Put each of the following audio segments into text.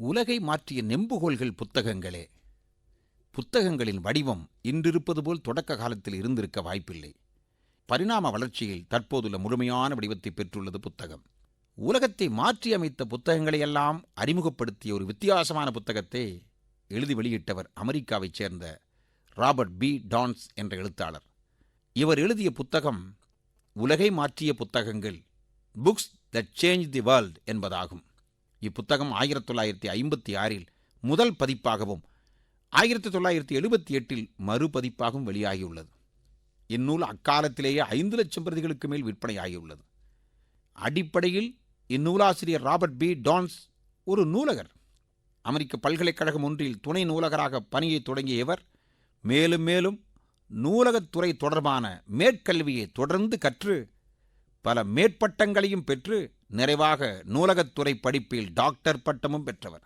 உலகை மாற்றிய நெம்புகோல்கள் புத்தகங்களே. புத்தகங்களின் வடிவம் இன்றிருப்பது போல் தொடக்க காலத்தில் இருந்திருக்க வாய்ப்பில்லை. பரிணாம வளர்ச்சியில் தற்போதுள்ள முழுமையான வடிவத்தை பெற்றுள்ளது புத்தகம். உலகத்தை மாற்றியமைத்த புத்தகங்களையெல்லாம் அறிமுகப்படுத்திய ஒரு வித்தியாசமான புத்தகத்தை எழுதி வெளியிட்டவர் அமெரிக்காவைச் சேர்ந்த ராபர்ட் பி. டான்ஸ் என்ற எழுத்தாளர். இவர் எழுதிய புத்தகம் உலகை மாற்றிய புத்தகங்கள் books that change the world என்பதாகும். இப்புத்தகம் ஆயிரத்தி தொள்ளாயிரத்தி ஐம்பத்தி ஆறில் முதல் பதிப்பாகவும் ஆயிரத்தி தொள்ளாயிரத்தி எழுபத்தி எட்டில் மறுபதிப்பாகவும் வெளியாகியுள்ளது. இந்நூல் அக்காலத்திலேயே ஐந்து லட்சம் பிரதிகளுக்கு மேல் விற்பனையாகியுள்ளது. அடிப்படையில் இந்நூலாசிரியர் ராபர்ட் பி. டான்ஸ் ஒரு நூலகர். அமெரிக்க பல்கலைக்கழகம் ஒன்றில் துணை நூலகராக பணியை தொடங்கிய இவர் மேலும் மேலும் நூலகத்துறை தொடர்பான மேற்கல்வியை தொடர்ந்து கற்று பல மேற்பட்டங்களையும் பெற்று நிறைவாக நூலகத்துறை படிப்பில் டாக்டர் பட்டமும் பெற்றவர்.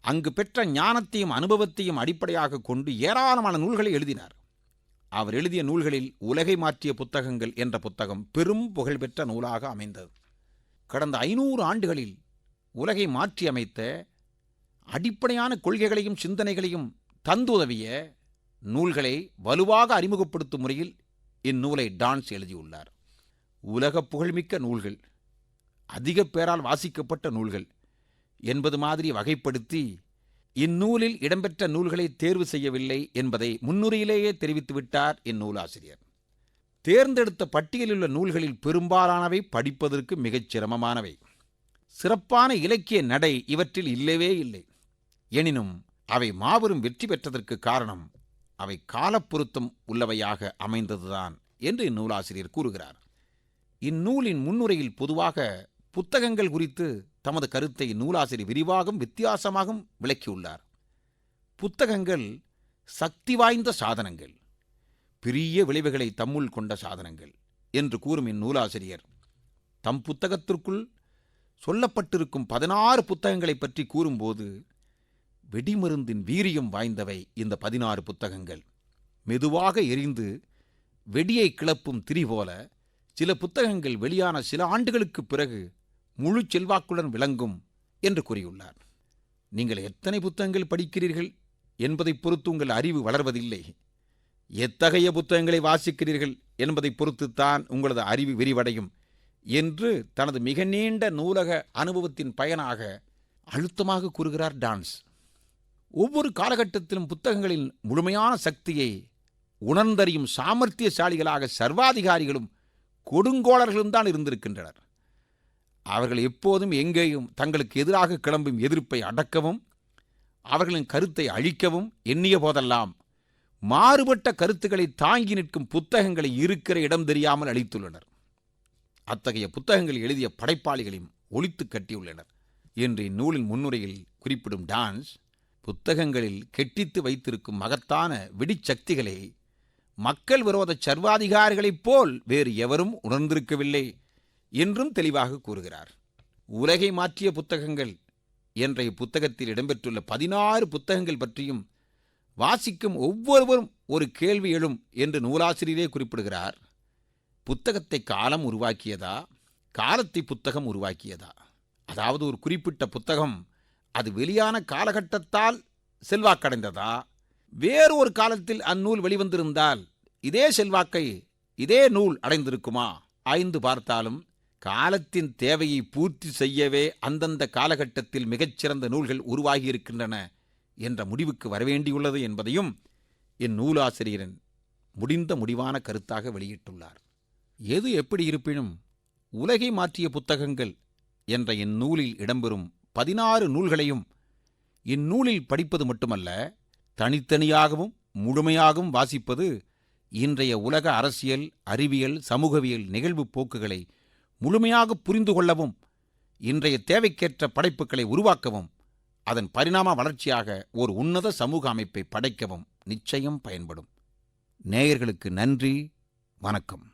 அங்கு பெற்ற ஞானத்தையும் அனுபவத்தையும் அடிப்படையாக கொண்டு ஏராளமான நூல்களை எழுதினார். அவர் எழுதிய நூல்களில் உலகை மாற்றிய புத்தகங்கள் என்ற புத்தகம் பெரும் புகழ்பெற்ற நூலாக அமைந்தது. கடந்த ஐநூறு ஆண்டுகளில் உலகை மாற்றி அமைத்த அடிப்படையான கொள்கைகளையும் சிந்தனைகளையும் தந்துதவிய நூல்களை வலுவாக அறிமுகப்படுத்தும் முறையில் இந்நூலை டான்ஸ் எழுதியுள்ளார். உலக புகழ்மிக்க நூல்கள் அதிக பேரால் வாசிக்கப்பட்ட நூல்கள் என்பது மாதிரி வகைப்படுத்தி இந்நூலில் இடம்பெற்ற நூல்களை தேர்வு செய்யவில்லை என்பதை முன்னுரையிலேயே தெரிவித்துவிட்டார் இந்நூலாசிரியர் தேர்ந்தெடுத்த பட்டியலிலுள்ள நூல்களில் பெரும்பாலானவை படிப்பதற்கு மிகச் சிரமமானவை. சிறப்பான இலக்கிய நடை இவற்றில் இல்லவே இல்லை. எனினும் அவை மாபெரும் வெற்றி பெற்றதற்கு காரணம் அவை காலப்பொருத்தம் உள்ளவையாக அமைந்ததுதான் என்று இந்நூலாசிரியர் கூறுகிறார். இந்நூலின் முன்னுரையில் பொதுவாக புத்தகங்கள் குறித்து தமது கருத்தை நூலாசிரியர் விரிவாகவும் வித்தியாசமாகவும் விளக்கியுள்ளார். புத்தகங்கள் சக்தி வாய்ந்த சாதனங்கள் பெரிய விளைவுகளை தம்முள் கொண்ட சாதனங்கள் என்று கூறும் இந்நூலாசிரியர். தம் புத்தகத்திற்குள் சொல்லப்பட்டிருக்கும் பதினாறு புத்தகங்களை பற்றி கூறும்போது வெடிமருந்தின் வீரியம் வாய்ந்தவை இந்த பதினாறு புத்தகங்கள். மெதுவாக எரிந்து வெடியை கிளப்பும் திரி போல சில புத்தகங்கள் வெளியான சில ஆண்டுகளுக்கு பிறகு முழு செல்வாக்குடன் விளங்கும் என்று கூறியுள்ளார். நீங்கள் எத்தனை புத்தகங்கள் படிக்கிறீர்கள் என்பதை பொறுத்து உங்கள் அறிவு வளர்வதில்லை. எத்தகைய புத்தகங்களை வாசிக்கிறீர்கள் என்பதை பொறுத்துத்தான் உங்களது அறிவு விரிவடையும் என்று தனது மிக நீண்ட நூலக அனுபவத்தின் பயனாக அழுத்தமாக கூறுகிறார் டான்ஸ். ஒவ்வொரு காலகட்டத்திலும் புத்தகங்களின் முழுமையான சக்தியை உணர்ந்தறியும் சாமர்த்தியசாலிகளாக சர்வாதிகாரிகளும் கொடுங்கோளர்களும் தான் இருந்திருக்கின்றனர். அவர்கள் எப்போதும் எங்கேயும் தங்களுக்கு எதிராக கிளம்பும் எதிர்ப்பை அடக்கவும் அவர்களின் கருத்தை அழிக்கவும் எண்ணிய போதெல்லாம் மாறுபட்ட கருத்துக்களை தாங்கி நிற்கும் புத்தகங்களை இருக்கிற இடம் தெரியாமல் அளித்துள்ளனர் அத்தகைய புத்தகங்கள் எழுதிய படைப்பாளிகளையும் ஒழித்து கட்டியுள்ளனர் என்று இந்நூலின் முன்னுரையில் குறிப்பிடும் டான்ஸ் புத்தகங்களில் கெட்டித்து வைத்திருக்கும் மகத்தான வெடிச்சக்திகளை மக்கள் விரோத சர்வாதிகாரிகளைப் போல் வேறு எவரும் உணர்ந்திருக்கவில்லை என்றும் தெளிவாக கூறுகிறார். உலகை மாற்றிய புத்தகங்கள் என்ற இப்புத்தகத்தில் இடம்பெற்றுள்ள பதினாறு புத்தகங்கள் பற்றியும் வாசிக்கும் ஒவ்வொருவரும் ஒரு கேள்வி எழும் என்று நூலாசிரியரே குறிப்பிடுகிறார். புத்தகத்தை காலம் உருவாக்கியதா? காலத்தை புத்தகம் உருவாக்கியதா? அதாவது ஒரு குறிப்பிட்ட புத்தகம் அது வெளியான காலகட்டத்தால் செல்வாக்கடைந்ததா? வேறு ஒரு காலத்தில் அந்நூல் வெளிவந்திருந்தால் இதே செல்வாக்கை இதே நூல் அடைந்திருக்குமா? ஆய்ந்து பார்த்தாலும் காலத்தின் தேவையை பூர்த்தி செய்யவே அந்தந்த காலகட்டத்தில் மிகச்சிறந்த நூல்கள் உருவாகியிருக்கின்றன என்ற முடிவுக்கு வரவேண்டியுள்ளது என்பதையும் என் நூலாசிரியரன் முடிந்த முடிவான கருத்தாக வெளியிட்டுள்ளார். எது எப்படி இருப்பினும் உலகை மாற்றிய புத்தகங்கள் என்ற என் நூலில் இடம்பெறும் பதினாறு நூல்களையும் இந்நூலில் படிப்பது மட்டுமல்ல தனித்தனியாகவும் முழுமையாகவும் வாசிப்பது இன்றைய உலக அரசியல் அறிவியல் சமூகவியல் நிகழ்வு போக்குகளை முழுமையாக புரிந்து கொள்ளவும் இன்றைய தேவைக்கேற்ற படைப்புகளை உருவாக்கவும் அதன் பரிணாம வளர்ச்சியாக ஒரு உன்னத சமூக அமைப்பை படைக்கவும் நிச்சயம் பயன்படும். நேயர்களுக்கு நன்றி வணக்கம்.